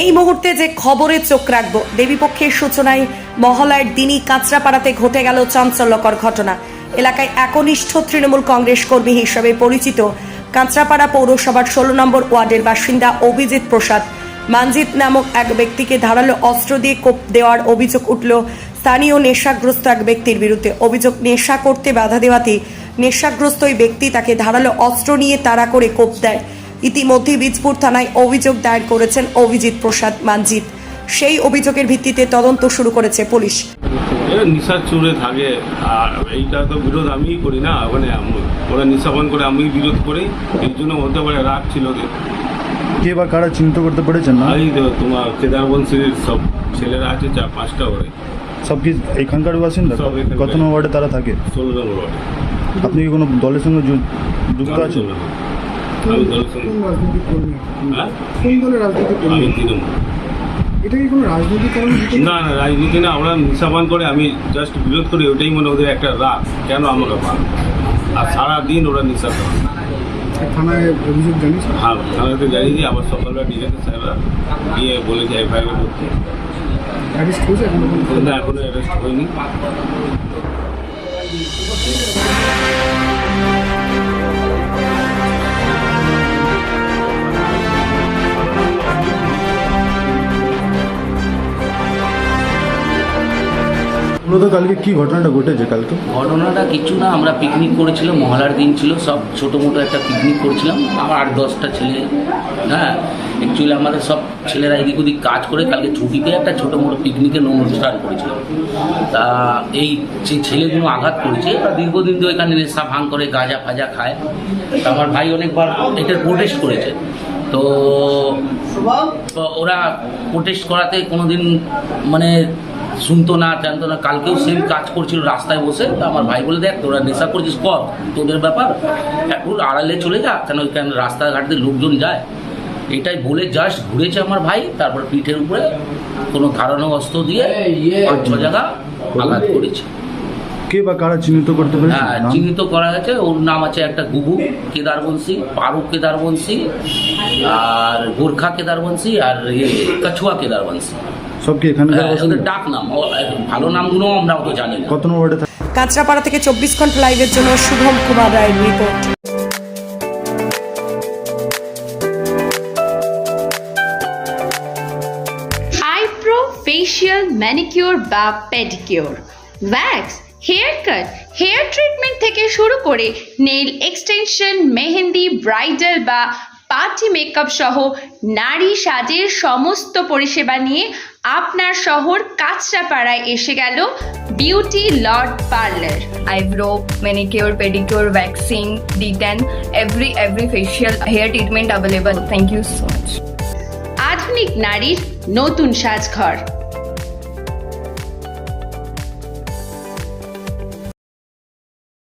এই মুহূর্তে যে খবরে চোখ রাখব, দেবীপক্ষের সূচনায় মহালয়ের দিনই কাঁচরাপাড়াতে ঘটে গেল চাঞ্চল্যকর ঘটনা। এলাকায় একনিষ্ঠ তৃণমূল কংগ্রেস কর্মী হিসেবে পরিচিত কাঁচরাপাড়া পৌরসভার ষোলো নম্বর ওয়ার্ডের বাসিন্দা অভিজিৎ প্রসাদ। মানজিৎ নামক এক ব্যক্তিকে ধারালো অস্ত্র দিয়ে কোপ দেওয়ার অভিযোগ উঠল। স্থানীয় নেশাগ্রস্ত এক ব্যক্তির বিরুদ্ধে অভিযোগ, নেশা করতে বাধা দেওয়াতে নেশাগ্রস্ত ওই ব্যক্তি তাকে ধারালো অস্ত্র নিয়ে তাড়া করে কোপ দেয়। ইতিমধ্যে বীজপুর থানায় অভিযোগ দায়ের করেছেন অভিজিৎ প্রসাদ মানজিৎ। সেই অভিযোগের ভিত্তিতে তদন্ত শুরু করেছে পুলিশ। এ নিশার চুরে থাকে। আর এইটা তো বিরোধ আমিই করি না। মানে ওরা নিশাপান করে আমি বিরোধ করি। এই জন্য হতে পারে রাগ ছিল কে বা কারা চিহ্নিত করতে পেরেছেন না? এই তোমার কেদারবংশীর সব ছেলেরা আছে চার পাঁচটা ওরে সব কি এখানকার বাসিন্দা। কত নম্বর ওয়ার্ডে তারা থাকে? ষোলো নম্বর ওয়ার্ডে। আপনি কি কোনো দলের সঙ্গে যুক্ত আছেন। আমি কোন রাজনৈতিক কর্মী হ্যাঁ? কোন দলের রাজনৈতিক কর্মী আমি তৃণমূল এটা কি কোনো রাজনৈতিক কারণে না না রাজনীতি না আমরা নিশাপান করে আমি জাস্ট বিরোধ করি ওটাই মনে ওদের একটা রাগ। কেন আমাকে পান আর সারাদিন ওরা নিশা করে থানায় অভিযোগ জানিস হ্যাঁ থানাতে জানিয়ে দিই আবার সকালবেলা ডিগেছে স্যাররা গিয়ে বলেছে এফআইআর করতে অ্যারেস্ট হয়েছে এখন না এখনও অ্যারেস্ট হয়নি। মূলত কালকে কি ঘটনাটা ঘটেছে কালকে? ঘটনাটা কিছু না আমরা পিকনিক করেছিলাম মহালার দিন ছিল সব ছোটো মোটো একটা পিকনিক করেছিলাম। আমার আট দশটা ছেলে হ্যাঁ অ্যাকচুয়ালি আমাদের সব ছেলেরা এদিক ওদিক কাজ করে কালকে ছুটিতে একটা ছোটো মোটো পিকনিকের অনুষ্ঠান করেছিলাম। তা এই যে ছেলেগুলো আঘাত করেছে এরা দীর্ঘদিন ধরে এখানে নেশা ভাঙ করে গাঁজা ফাজা খায়। তা আমার ভাই অনেকবার এটার প্রোটেস্ট করেছে। তো তো ওরা প্রোটেস্ট করাতে কোনোদিন মানে শুনতো না জানতো না। কালকেও সেম কাজ করছিল রাস্তায় বসে। তা আমার ভাই বলে দেখ তোরা নেশা করছিস কর। তোদের ব্যাপার। একটু আড়ালে চলে যা কেন কেন রাস্তাঘাট দিয়ে লোকজন যায়? এটাই বলে জাস্ট ঘুরেছে আমার ভাই। তারপর পিঠের উপরে কোনো ধারানো অস্ত্র দিয়ে পাঁচ ছ জায়গা আঘাত করেছে। কে বা কারা চিহ্নিত করতে পেরেছেন হ্যাঁ চিহ্নিত করা গেছে। ওর নাম আছে একটা গুগু কেদারবংশী পারুক কেদারবংশী আর গোর্খা কেদারবংশী আর ইয়ে কছুয়া কেদারবংশী সব কি বাসিন্দা ডাক নাম ভালো নামগুলো আমরা অত জানি কত নম্বর কাঁচরাপাড়া থেকে চব্বিশ ঘণ্টা লাইভের জন্য শুভম কুমার রায়ের রিপোর্ট ফেশিয়াল ম্যানিকিউর বা pedicure wax hair cut hair treatment থেকে শুরু করে নেইল এক্সটেনশন মেহেন্দি ব্রাইডাল বা পার্টি মেকআপ সহ নারী সাজের সমস্ত পরিষেবা নিয়ে আপনার শহর কাছরাপাড়ায় এসে গেল beauty lord parlour eyebrow manicure pedicure waxing detan every every facial hair treatment available thank you so much আধুনিক নারীর নতুন সাজঘর।